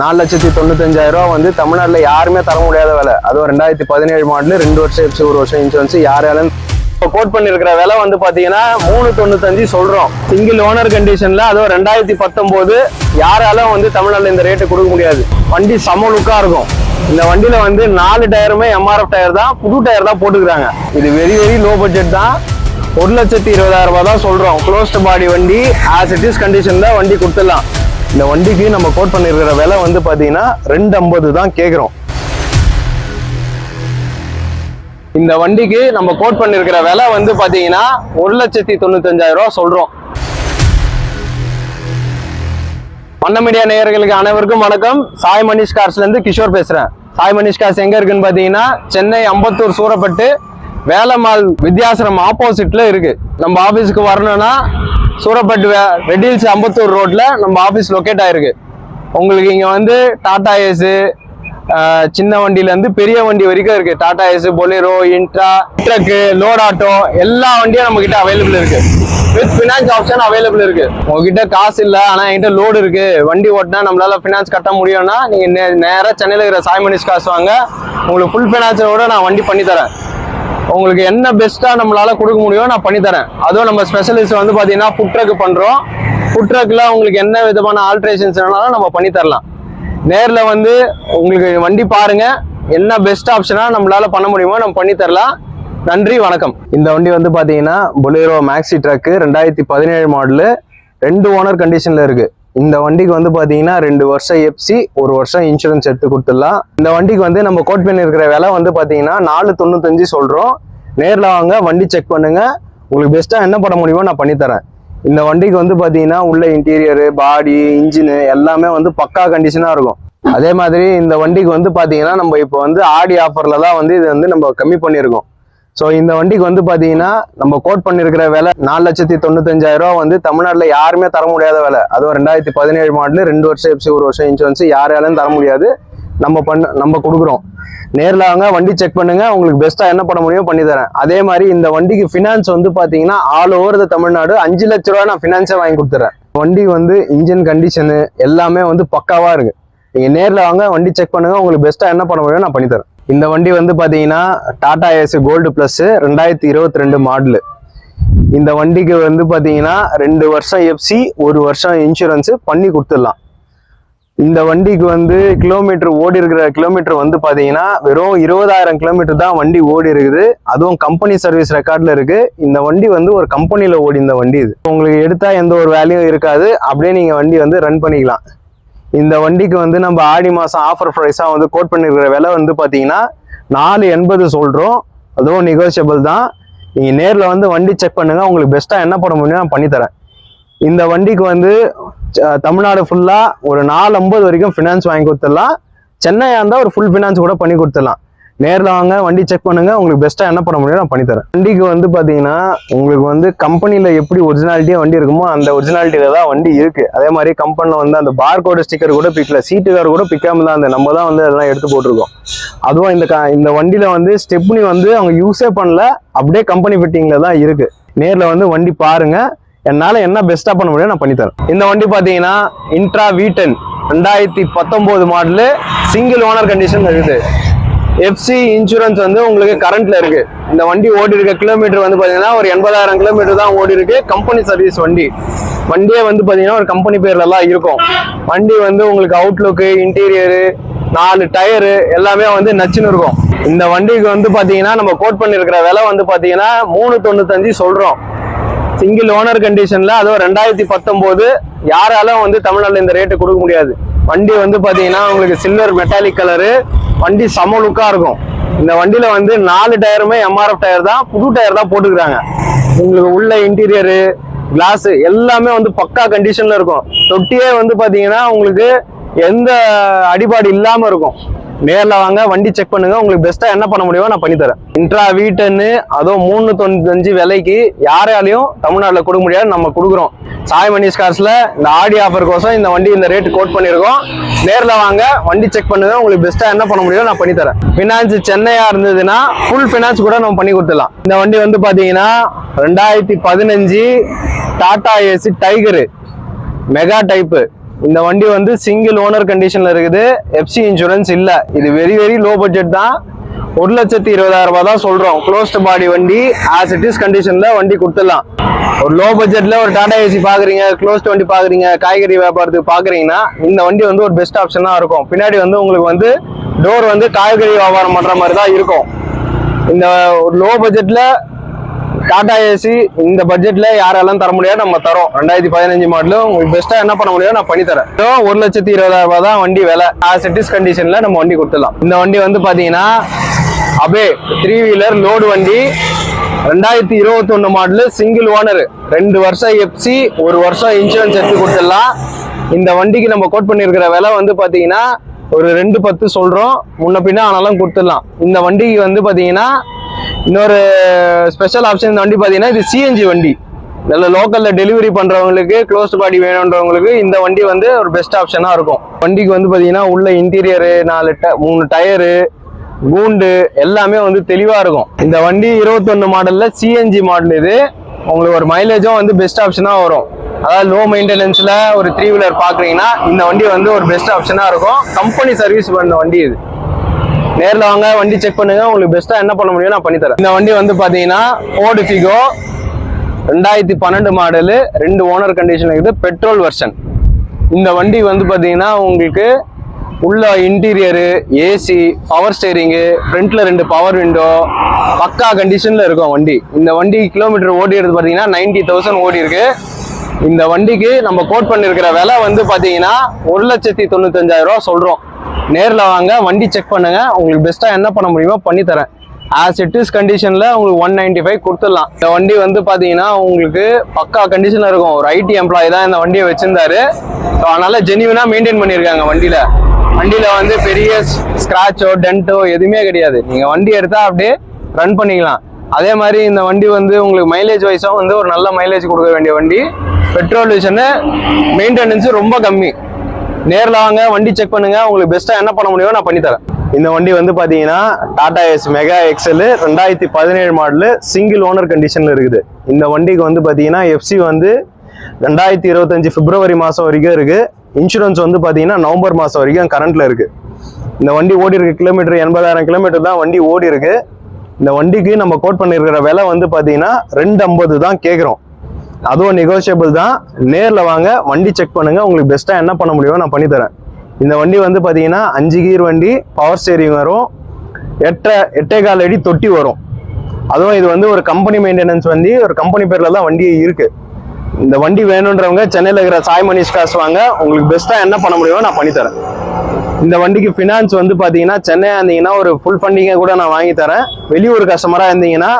நாலு லட்சத்தி தொண்ணூத்தஞ்சாயிரம் ரூபா வந்து தமிழ்நாட்டில் யாருமே தர முடியாத விலை. அதுவும் ரெண்டாயிரத்தி பதினேழு மாடலு ரெண்டு வருஷம் எஃப்சி ஒரு வருஷம் இன்சூரன்ஸ் யாராலும் இப்போ கோட் பண்ணியிருக்கிற விலை வந்து பார்த்தீங்கன்னா மூணு தொண்ணூத்தஞ்சு சொல்கிறோம் சிங்கிள் ஓனர் கண்டிஷனில் அதுவும் ரெண்டாயிரத்தி பத்தொம்போது யாராலும் வந்து தமிழ்நாட்டில் இந்த ரேட்டு கொடுக்க முடியாது. வண்டி சம லுக்காக இருக்கும். இந்த வண்டியில் வந்து நாலு டயருமே எம்ஆர்எஃப் டயர் தான் புது டயர் தான் போட்டுக்கிறாங்க. இது வெரி வெரி லோ பட்ஜெட் தான். ஒரு லட்சத்தி இருபதாயிரம் ரூபாய் தான் சொல்கிறோம் க்ளோஸ்ட் பாடி வண்டி ஆஸ் இட் இஸ் கண்டிஷன்ல வண்டி கொடுத்துடலாம். இந்த வண்டிக்கு நம்ம கோட் பண்ணியிருக்கிற விலை வந்து பார்த்தீங்கன்னா ரெண்டு ஐம்பது தான் கேட்குறோம் இந்த வண்டிக்கு நம்ம கோட் பண்ணிருக்கிற விலை வந்து பார்த்தீங்கன்னா ஒரு லட்சத்தி தொண்ணூத்தஞ்சாயிரம் ரூபா சொல்கிறோம் மன்ன மீடியா நேயர்களுக்கு அனைவருக்கும் வணக்கம். சாய் மணிஷ் கார்ஸ்லேருந்து கிஷோர் பேசுகிறேன் சாய் மணிஷ் கார்ஸ் எங்கே இருக்குன்னு பார்த்தீங்கன்னா சென்னை அம்பத்தூர் சூரப்பட்டு வேலம்மாள் வித்யாசிரம் ஆப்போசிட்ல இருக்கு. நம்ம ஆபீஸ்க்கு வரணும்னா சூரப்பட்டு ரெட்டில்ஸ் அம்பத்தூர் ரோட்ல நம்ம ஆபீஸ் லொக்கேட் ஆயிருக்கு. உங்களுக்கு இங்க வந்து டாடா ஏஸு சின்ன வண்டியில இருந்து பெரிய வண்டி வரைக்கும் இருக்கு. Tata Ace Bolero Intra truck load auto எல்லா வண்டியும் நம்ம கிட்ட அவைலபிள் இருக்கு. வித் ஃபினான்ஸ் ஆப்ஷன் அவைலபிள் இருக்கு. உங்ககிட்ட காசு இல்ல ஆனா என்கிட்ட லோடு இருக்கு. வண்டி ஓட்டினா நம்மளால ஃபினான்ஸ் கட்ட முடியும்னா நீங்க நே- நேரா சென்னையில இருக்கிற சாய்மனிஸ் காசு வாங்க. உங்களுக்கு ஃபுல் ஃபினான்ஸோட நான் வண்டி பண்ணி தரேன். உங்களுக்கு என்ன பெஸ்ட்டாக நம்மளால் கொடுக்க முடியும் நான் பண்ணித்தரேன் அதுவும் நம்ம ஸ்பெஷலிஸ்ட் வந்து பார்த்தீங்கன்னா ஃபுட் ட்ரக் பண்ணுறோம் ஃபுட் ட்ரக்கில் உங்களுக்கு என்ன விதமான ஆல்ட்ரேஷன்ஸ் வேணாலும் நம்ம பண்ணி தரலாம். வந்து உங்களுக்கு வண்டி பாருங்கள் என்ன பெஸ்ட் ஆப்ஷனாக நம்மளால் பண்ண முடியுமோ நம்ம பண்ணி தரலாம். நன்றி வணக்கம். இந்த வண்டி வந்து பார்த்தீங்கன்னா பொலேரோ மேக்ஸி ட்ரக்கு ரெண்டாயிரத்தி பதினேழு மாடலு ரெண்டு ஓனர் கண்டிஷனில் இருக்குது இந்த வண்டிக்கு வந்து பார்த்தீங்கன்னா ரெண்டு வருஷம் எஃப்சி ஒரு வருஷம் இன்சூரன்ஸ் எடுத்து கொடுத்துடலாம். இந்த வண்டிக்கு வந்து நம்ம கோட் பண்ணி இருக்கிற விலை வந்து பார்த்தீங்கன்னா நாலு தொண்ணூத்தஞ்சு சொல்கிறோம் நேரில் வாங்க வண்டி செக் பண்ணுங்கள் உங்களுக்கு பெஸ்ட்டாக என்ன பண்ண முடியுமோ நான் பண்ணித்தரேன். இந்த வண்டிக்கு வந்து பார்த்தீங்கன்னா உள்ள இன்டீரியரு பாடி இன்ஜினு எல்லாமே வந்து பக்கா கண்டிஷனாக இருக்கும். அதே மாதிரி இந்த வண்டிக்கு வந்து பார்த்தீங்கன்னா நம்ம இப்போ வந்து ஆடி ஆஃபரில் தான் வந்து இது வந்து நம்ம கம்மி பண்ணியிருக்கோம். ஸோ இந்த வண்டிக்கு வந்து பார்த்தீங்கன்னா நம்ம கோட் பண்ணியிருக்கிற விலை நாலு லட்சத்தி தொண்ணூத்தஞ்சாயிரம் ரூபா வந்து தமிழ்நாட்டில் யாருமே தர முடியாத விலை. அதுவும் ரெண்டாயிரத்தி பதினேழு மாடலு ரெண்டு வருஷம் எப்சி ஒரு வருஷம் இன்சூரன்ஸ் யாராலும் தர முடியாது. நம்ம பண்ண நம்ம கொடுக்குறோம். நேரில் வாங்க வண்டி செக் பண்ணுங்க உங்களுக்கு பெஸ்ட்டாக என்ன பண்ண முடியுமோ பண்ணி தரேன். அதே மாதிரி இந்த வண்டிக்கு ஃபினான்ஸ் வந்து பார்த்தீங்கன்னா ஆல் ஓவர் த தமிழ்நாடு அஞ்சு லட்ச ரூபா நான் ஃபினான்ஸே வாங்கி கொடுத்துறேன். வண்டி வந்து இன்ஜின் கண்டிஷனு எல்லாமே வந்து பக்காவாக இருக்குது நீங்கள் நேரில் வாங்க வண்டி செக் பண்ணுங்கள் உங்களுக்கு பெஸ்ட்டாக என்ன பண்ண முடியும் நான் பண்ணித்தரேன் இந்த வண்டி வந்து பார்த்தீங்கன்னா டாடா ஏஸ் கோல்டு ப்ளஸ்ஸு ரெண்டாயிரத்தி இருபத்தி ரெண்டு மாடலு இந்த வண்டிக்கு வந்து பார்த்தீங்கன்னா ரெண்டு வருஷம் எஃப்சி ஒரு வருஷம் இன்சூரன்ஸு பண்ணி கொடுத்துடலாம். இந்த வண்டிக்கு வந்து கிலோமீட்டர் ஓடி இருக்கிற கிலோமீட்டர் வந்து பார்த்தீங்கன்னா வெறும் இருபதாயிரம் கிலோமீட்டர் தான் வண்டி ஓடி இருக்குது. அதுவும் கம்பெனி சர்வீஸ் ரெக்கார்டில் இருக்குது இந்த வண்டி வந்து ஒரு கம்பெனியில் ஓடி இந்த வண்டி இது. உங்களுக்கு எடுத்தால் எந்த ஒரு வேலையும் இருக்காது. அப்படியே நீங்கள் வண்டி வந்து ரன் பண்ணிக்கலாம். இந்த வண்டிக்கு வந்து நம்ம ஆடி மாதம் ஆஃபர் ப்ரைஸாக வந்து கோட் பண்ணியிருக்கிற விலை வந்து பார்த்தீங்கன்னா நாலு எண்பது சொல்கிறோம் அதுவும் நெகோசியபிள் தான். நீங்கள் நேரில் வந்து வண்டி செக் பண்ணுங்கள் உங்களுக்கு பெஸ்ட்டாக என்ன பண்ண முடியும் நான் பண்ணித்தரேன் இந்த வண்டிக்கு வந்து தமிழ்நாடு ஃபுல்லாக ஒரு நாலு ஐம்பது வரைக்கும் ஃபினான்ஸ் வாங்கி கொடுத்துடலாம். சென்னையாக இருந்தால் ஒரு ஃபுல் ஃபினான்ஸ் கூட பண்ணி கொடுத்துடலாம். நேரில் வாங்க வண்டி செக் பண்ணுங்க. உங்களுக்கு பெஸ்ட்டாக என்ன பண்ண முடியும் நான் பண்ணித்தரேன் வண்டிக்கு வந்து பார்த்தீங்கன்னா உங்களுக்கு வந்து கம்பெனியில் எப்படி ஒரிஜினாலிட்டியாக வண்டி இருக்குமோ அந்த ஒரிஜினாலிட்டியில் தான் வண்டி இருக்குது அதே மாதிரி கம்பெனியில் வந்து அந்த பார் கோடு ஸ்டிக்கர் கூட பிக்கல சீட்டு கார் கூட பிக்காமல் தான் அந்த நம்ம தான் வந்து அதெல்லாம் எடுத்து போட்டிருக்கோம். அதுவும் இந்த க- இந்த வண்டியில் வந்து ஸ்டெப்னி வந்து அவங்க யூஸே பண்ணல அப்படியே கம்பெனி ஃபிட்டிங்கில் தான் இருக்குது நேரில் வந்து வண்டி பாருங்கள் என்னால் என்ன பெஸ்ட்டாக பண்ண முடியும் நான் பண்ணித்தரேன் இந்த வண்டி பார்த்தீங்கன்னா இன்ட்ரா வி டென் ரெண்டாயிரத்தி பத்தொன்பது மாடலு சிங்கிள் ஓனர் கண்டிஷன் இருக்குது. எஃப்சி இன்சூரன்ஸ் வந்து உங்களுக்கு கரண்ட்ல இருக்கு. இந்த வண்டி ஓடி இருக்க கிலோமீட்டர் வந்து பாத்தீங்கன்னா ஒரு எண்பதாயிரம் கிலோமீட்டர் தான் ஓடி இருக்கு. கம்பெனி சர்வீஸ் வண்டி. வண்டியே வந்து பாத்தீங்கன்னா ஒரு கம்பெனி பேர்ல எல்லாம் இருக்கும். வண்டி வந்து உங்களுக்கு அவுட்லுக்கு இன்டீரியரு நாலு டயரு எல்லாமே வந்து நச்சுன்னு இருக்கும். இந்த வண்டிக்கு வந்து பாத்தீங்கன்னா நம்ம கோட் பண்ணிருக்கிற விலை வந்து பாத்தீங்கன்னா மூணு தொண்ணூத்தஞ்சு சொல்றோம். சிங்கிள் ஓனர் கண்டிஷன்ல அதுவும் ரெண்டாயிரத்தி பத்தொன்பது யாராலும் வந்து தமிழ்நாட்டில் இந்த ரேட்டு கொடுக்க முடியாது. வண்டி வந்து பார்த்தீங்கன்னா உங்களுக்கு சில்வர் மெட்டாலிக் கலரு வண்டி சம லுக்காக இருக்கும். இந்த வண்டியில் வந்து நாலு டயருமே எம்ஆர்எஃப் டயர் தான் புது டயர் தான் போட்டுக்கிறாங்க. உங்களுக்கு உள்ள இன்டீரியரு கிளாஸு எல்லாமே வந்து பக்கா கண்டிஷனில் இருக்கும். தொட்டியே வந்து பார்த்தீங்கன்னா உங்களுக்கு எந்த அடிபாடு இல்லாமல் இருக்கும். நேரில் வாங்க வண்டி செக் பண்ணுங்க. உங்களுக்கு பெஸ்ட்டாக என்ன பண்ண முடியுமோ நான் பண்ணித்தரேன் இன்ட்ரா வீட்டன்னு அதுவும் மூணு தொண்ணூத்தஞ்சு விலைக்கு யாராலையும் தமிழ்நாட்டில் கொடுக்க முடியாது நம்ம கொடுக்குறோம். சாய் மணிஷ் கார்ஸ்ல இந்த ஆடி ஆஃபர் கோசம் இந்த வண்டி இந்த ரேட் கோட் பண்ணியிருக்கோம். நேரில் வாங்க வண்டி செக் பண்ணுங்க. உங்களுக்கு பெஸ்ட்டாக என்ன பண்ண முடியுமோ நான் பண்ணித்தரேன் ஃபினான்ஸ் சென்னையாக இருந்ததுன்னா ஃபுல் ஃபினான்ஸ் கூட நம்ம பண்ணி கொடுத்துடலாம். இந்த வண்டி வந்து பார்த்தீங்கன்னா ரெண்டாயிரத்தி பதினஞ்சு Tata Ace tiger mega type இந்த வண்டி வந்து சிங்கிள் ஓனர் கண்டிஷன்ல இருக்குது. எஃப்சி இன்சூரன்ஸ் இல்ல. இது வெரி வெரி லோ பட்ஜெட் தான். ஒரு லட்சத்தி இருபதாயிரம் ரூபாய் தான் சொல்றோம். க்ளோஸ்ட் பாடி வண்டி ஆஸ் இட் இஸ் கண்டிஷன்ல வண்டி கொடுத்துடலாம். ஒரு லோ பட்ஜெட்ல ஒரு டாடா ஏசி பாக்குறீங்க க்ளோஸ்ட் வண்டி பாக்குறீங்க காய்கறி வியாபாரத்துக்கு பாக்குறீங்கன்னா இந்த வண்டி வந்து ஒரு பெஸ்ட் ஆப்ஷனா இருக்கும். பின்னாடி வந்து உங்களுக்கு வந்து டோர் வந்து காய்கறி வியாபாரம் பண்ற மாதிரி தான் இருக்கும். இந்த ஒரு லோ பட்ஜெட்ல டாடா ஏசி இந்த பட்ஜெட்ல யாரெல்லாம் தர முடியாது நம்ம தரோம். ரெண்டாயிரத்தி பதினஞ்சு மாடலும் உங்களுக்கு பெஸ்ட்டா என்ன பண்ண முடியும் நான் பண்ணி தரேன். ஒரு லட்சத்தி இருபதாயிரம் ரூபாய் தான் வண்டி விலை. ஆஸ் இட் இஸ் கண்டிஷன்ல நம்ம வண்டி கொடுத்துடலாம். இந்த வண்டி வந்து பாத்தீங்கன்னா அபே த்ரீ வீலர் லோடு வண்டி. ரெண்டாயிரத்தி இருபத்தி ஒன்னு மாடலு சிங்கிள் ஓனர் ரெண்டு வருஷம் எஃப்சி ஒரு வருஷம் இன்சூரன்ஸ் எடுத்து கொடுத்துடலாம். இந்த வண்டிக்கு நம்ம கோட் பண்ணியிருக்கிற விலை வந்து பாத்தீங்கன்னா ஒரு ரெண்டு பத்து சொல்றோம். முன்ன பின்ன ஆனாலும் கொடுத்துடலாம். இந்த வண்டிக்கு வந்து பாத்தீங்கன்னா இன்னொரு ஸ்பெஷல் ஆப்ஷன் இந்த வண்டி பார்த்தீங்கன்னா இது சிஎன்ஜி வண்டி. நல்ல லோக்கலில் டெலிவரி பண்ணுறவங்களுக்கு க்ளோஸ்ட் பாடி வேணுன்றவங்களுக்கு இந்த வண்டி வந்து ஒரு பெஸ்ட் ஆப்ஷனாக இருக்கும். வண்டிக்கு வந்து பார்த்தீங்கன்னா உள்ள இன்டீரியரு நாலு ட- மூணு டயரு கூண்டு எல்லாமே வந்து தெளிவாக இருக்கும். இந்த வண்டி இருபத்தொன்று மாடலில் சிஎன்ஜி மாடல் இது. உங்களுக்கு ஒரு மைலேஜும் வந்து பெஸ்ட் ஆப்ஷனாக வரும். அதாவது லோ மெயின்டெனன்ஸில் ஒரு த்ரீ வீலர் பார்க்குறீங்கன்னா இந்த வண்டி வந்து ஒரு பெஸ்ட் ஆப்ஷனாக இருக்கும். கம்பெனி சர்வீஸ் பண்ண வண்டி இது. நேரில் வாங்க வண்டி செக் பண்ணுங்க. உங்களுக்கு பெஸ்ட்டாக என்ன பண்ண முடியும் நான் பண்ணி தரேன். இந்த வண்டி வந்து பார்த்தீங்கன்னா ஃபோர்டு ஃபிகோ ரெண்டாயிரத்தி பன்னெண்டு மாடலு ரெண்டு ஓனர் கண்டிஷன் இருக்குது பெட்ரோல் வெர்ஷன் இந்த வண்டி வந்து பார்த்தீங்கன்னா உங்களுக்கு உள்ள இன்டீரியரு ஏசி பவர் ஸ்டேரிங்கு ஃப்ரண்ட்டில் ரெண்டு பவர் விண்டோ பக்கா கண்டிஷனில் இருக்கும் வண்டி. இந்த வண்டி கிலோமீட்டர் ஓடி எடுத்து நைன்ட்டி நைன்டி தௌசண்ட் ஓடி இருக்கு. இந்த வண்டிக்கு நம்ம கோட் பண்ணியிருக்கிற விலை வந்து பார்த்தீங்கன்னா ஒரு லட்சத்தி தொண்ணூத்தஞ்சாயிரம் ரூபா சொல்கிறோம் நேரில் வாங்க வண்டி செக் பண்ணுங்க. உங்களுக்கு பெஸ்ட்டாக என்ன பண்ண முடியுமோ பண்ணி தரேன். ஆஸ் இட் இஸ் கண்டிஷனில் உங்களுக்கு ஒன் நைன்டி ஃபைவ் கொடுத்துடலாம். இந்த வண்டி வந்து பார்த்தீங்கன்னா உங்களுக்கு பக்கா கண்டிஷனில் இருக்கும். ஒரு ஐடி எம்ப்ளாயி தான் இந்த வண்டியை வச்சுருந்தாரு. ஸோ அதனால் ஜெனியூனா மெயின்டைன் பண்ணியிருக்காங்க வண்டியில். வண்டியில் வந்து பெரிய ஸ்க்ராச்சோ டென்ட்டோ எதுவுமே கிடையாது. நீங்கள் வண்டி எடுத்தால் அப்படியே ரன் பண்ணிக்கலாம். அதே மாதிரி இந்த வண்டி வந்து உங்களுக்கு மைலேஜ் வைஸாக வந்து ஒரு நல்ல மைலேஜ் கொடுக்க வேண்டிய வண்டி. பெட்ரோல் டீசனு மெயின்டெனன்ஸு ரொம்ப கம்மி. நேரில் வாங்க வண்டி செக் பண்ணுங்க. உங்களுக்கு பெஸ்ட்டாக என்ன பண்ண முடியுமோ நான் பண்ணித்தரேன் இந்த வண்டி வந்து பார்த்தீங்கன்னா டாடா எஸ் மெகா எக்ஸல் ரெண்டாயிரத்தி பதினேழு மாடலு சிங்கிள் ஓனர் கண்டிஷனில் இருக்குது. இந்த வண்டிக்கு வந்து பார்த்தீங்கன்னா எஃப்சி வந்து ரெண்டாயிரத்தி இருபத்தஞ்சு பிப்ரவரி மாதம் வரைக்கும் இருக்குது இன்சூரன்ஸ் வந்து பார்த்தீங்கன்னா நவம்பர் மாதம் வரைக்கும் கரண்ட்டில் இருக்குது இந்த வண்டி ஓடி இருக்கு கிலோமீட்டர் எண்பதாயிரம் கிலோமீட்டர் தான் வண்டி ஓடி இருக்கு. இந்த வண்டிக்கு நம்ம கோட் பண்ணியிருக்கிற விலை வந்து பார்த்தீங்கன்னா ரெண்டு ஐம்பது தான் கேட்குறோம் அதுவும் நெகோஷியபிள் தான். நேரில் வாங்க வண்டி செக் பண்ணுங்க. உங்களுக்கு பெஸ்ட்டாக என்ன பண்ண முடியுமோ நான் பண்ணித்தரேன் இந்த வண்டி வந்து பார்த்தீங்கன்னா அஞ்சு கீர் வண்டி பவர் ஸ்டேரிங் வரும். எட்டரை எட்டே கால் அடி தொட்டி வரும். அதுவும் இது வந்து ஒரு கம்பெனி மெயின்டெனன்ஸ் வண்டி. ஒரு கம்பெனி பேரில் தான் வண்டி இருக்குது இந்த வண்டி வேணுன்றவங்க சென்னையில் இருக்கிற சாய் மணிஷ் காசு வாங்க. உங்களுக்கு பெஸ்ட்டாக என்ன பண்ண முடியுமோ நான் பண்ணித்தரேன் இந்த வண்டிக்கு ஃபினான்ஸ் வந்து பார்த்தீங்கன்னா சென்னையாக இருந்தீங்கன்னா ஒரு ஃபுல் ஃபண்டிங்கை கூட நான் வாங்கி தரேன். வெளியூர் கஸ்டமராக இருந்தீங்கன்னா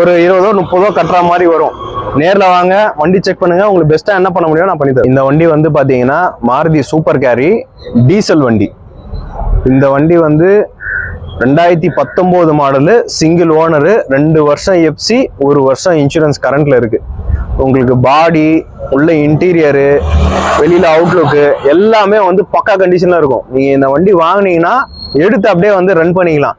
ஒரு இருபதோ முப்பதோ கட்டுற மாதிரி வரும். நேரில் வாங்க வண்டி செக் பண்ணுங்க. உங்களுக்கு பெஸ்ட்டாக என்ன பண்ண முடியும் நான் பண்ணி தரேன் இந்த வண்டி வந்து பார்த்தீங்கன்னா மாருதி சூப்பர் கேரி டீசல் வண்டி. இந்த வண்டி வந்து ரெண்டாயிரத்தி பத்தொம்போது மாடலு சிங்கிள் ஓனரு ரெண்டு வருஷம் எஃப்சி ஒரு வருஷம் இன்சூரன்ஸ் கரண்ட்டில் இருக்குது உங்களுக்கு பாடி உள்ள இன்டீரியரு வெளியில் அவுட்லுக்கு எல்லாமே வந்து பக்கா கண்டிஷனில் இருக்கும். நீங்கள் இந்த வண்டி வாங்குனீங்கன்னா எடுத்து அப்படியே வந்து ரன் பண்ணிக்கலாம்.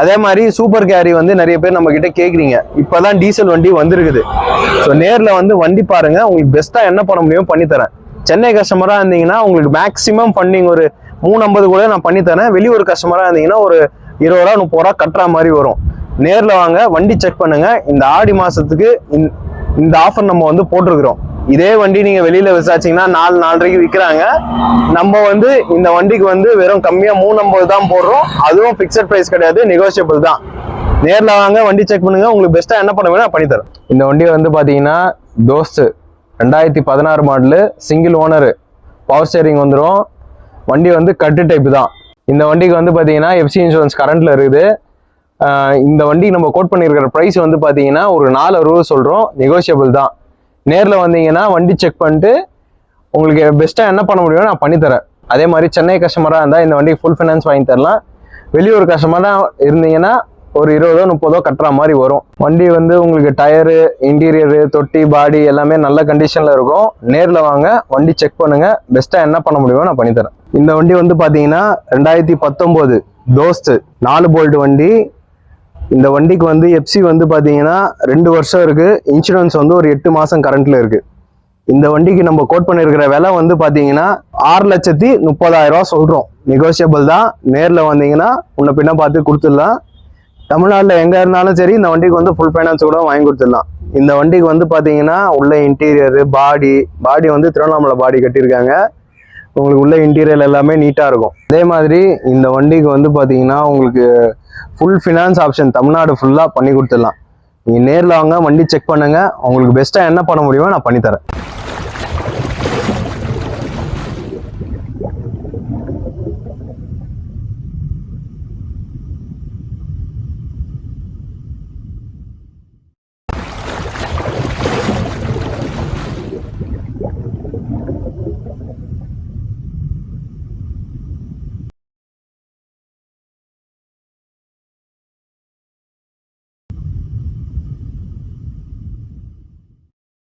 அதே மாதிரி சூப்பர் கேரி வந்து நிறைய பேர் நம்ம கிட்ட கேக்குறீங்க. இப்பதான் டீசல் வண்டி வந்திருக்குது. ஸோ நேர்ல வந்து வண்டி பாருங்க. உங்களுக்கு பெஸ்ட்டாக என்ன பண்ண முடியும் பண்ணி தரேன். சென்னை கஸ்டமரா இருந்தீங்கன்னா உங்களுக்கு மேக்ஸிமம் ஃபண்டிங் ஒரு மூணு ஐம்பது கூட நான் பண்ணி தரேன். வெளியூர் கஸ்டமரா இருந்தீங்கன்னா ஒரு இருபது ரூபா முப்பது ரூபா கட்டுற மாதிரி வரும். நேர்ல வாங்க வண்டி செக் பண்ணுங்க. இந்த ஆடி மாசத்துக்கு இந்த ஆஃபர் நம்ம வந்து போட்டிருக்கிறோம். இதே வண்டி நீங்க வெளியில விசாரிச்சீங்கன்னா நாலு நாலரைக்கு விற்கிறாங்க நம்ம வந்து இந்த வண்டிக்கு வந்து வெறும் கம்மியா மூணு ஐம்பது தான் போடுறோம். அதுவும் பிக்சட் பிரைஸ் கிடையாது நெகோஷியபிள் தான். நேர்ல வாங்க வண்டி செக் பண்ணுங்க. உங்களுக்கு பெஸ்ட்டா என்ன பண்ண வேணும் பண்ணி தரேன். இந்த வண்டி வந்து பாத்தீங்கன்னா தோஸ்ட் ரெண்டாயிரத்தி பதினாறு model single owner power steering வந்துடும் வண்டி வந்து கட்டு டைப் தான். இந்த வண்டிக்கு வந்து பார்த்தீங்கன்னா எஃப்சி இன்சூரன்ஸ் கரண்ட்டில் இருக்குது. இந்த வண்டி நம்ம கோட் பண்ணியிருக்கிற ப்ரைஸ் வந்து பார்த்தீங்கன்னா ஒரு நாலு அறுபது சொல்கிறோம் நெகோஷியபிள் தான். நேரில் வந்தீங்கன்னா வண்டி செக் பண்ணிட்டு உங்களுக்கு பெஸ்ட்டாக என்ன பண்ண முடியுமோ நான் பண்ணித்தரேன் அதே மாதிரி சென்னை கஸ்டமராக இருந்தால் இந்த வண்டிக்கு ஃபுல் ஃபைனான்ஸ் வாங்கி தரலாம். வெளியூர் கஸ்டமராக இருந்தீங்கன்னா ஒரு இருபதோ முப்பதோ கட்டுற மாதிரி வரும். வண்டி வந்து உங்களுக்கு டயரு இன்டீரியரு தொட்டி பாடி எல்லாமே நல்ல கண்டிஷனில் இருக்கும். நேரில் வாங்க வண்டி செக் பண்ணுங்கள் பெஸ்ட்டாக என்ன பண்ண முடியுமோ நான் பண்ணித்தரேன் இந்த வண்டி வந்து பார்த்தீங்கன்னா ரெண்டாயிரத்தி பத்தொம்போது தோஸ்து நாலு போல்ட் வண்டி இந்த வண்டிக்கு வந்து எப்சி வந்து பார்த்தீங்கன்னா ரெண்டு வருஷம் இருக்குது இன்சூரன்ஸ் வந்து ஒரு எட்டு மாதம் கரண்ட்டில் இருக்குது இந்த வண்டிக்கு நம்ம கோட் பண்ணியிருக்கிற விலை வந்து பார்த்தீங்கன்னா ஆறு லட்சத்தி முப்பதாயிரம் ரூபா சொல்கிறோம் நெகோஷியபிள் தான். நேரில் வந்தீங்கன்னா உன்னை பின்ன பார்த்து கொடுத்துடலாம். தமிழ்நாட்டில் எங்கே இருந்தாலும் சரி இந்த வண்டிக்கு வந்து ஃபுல் ஃபைனான்ஸ் கூட வாங்கி கொடுத்துடலாம். இந்த வண்டிக்கு வந்து பார்த்தீங்கன்னா உள்ள இன்டீரியரு பாடி பாடி வந்து திருவண்ணாமலை பாடி கட்டியிருக்காங்க. உங்களுக்கு உள்ள இன்டீரியர் எல்லாமே நீட்டாக இருக்கும். அதே மாதிரி இந்த வண்டிக்கு வந்து பார்த்தீங்கன்னா உங்களுக்கு ஃபுல் ஃபினான்ஸ் ஆப்ஷன் தமிழ்நாடு ஃபுல்லாக பண்ணி கொடுத்துடலாம். நீங்கள் நேரில் வாங்க வண்டி செக் பண்ணுங்க. உங்களுக்கு பெஸ்ட்டாக என்ன பண்ண முடியுமோ நான் பண்ணித்தரேன்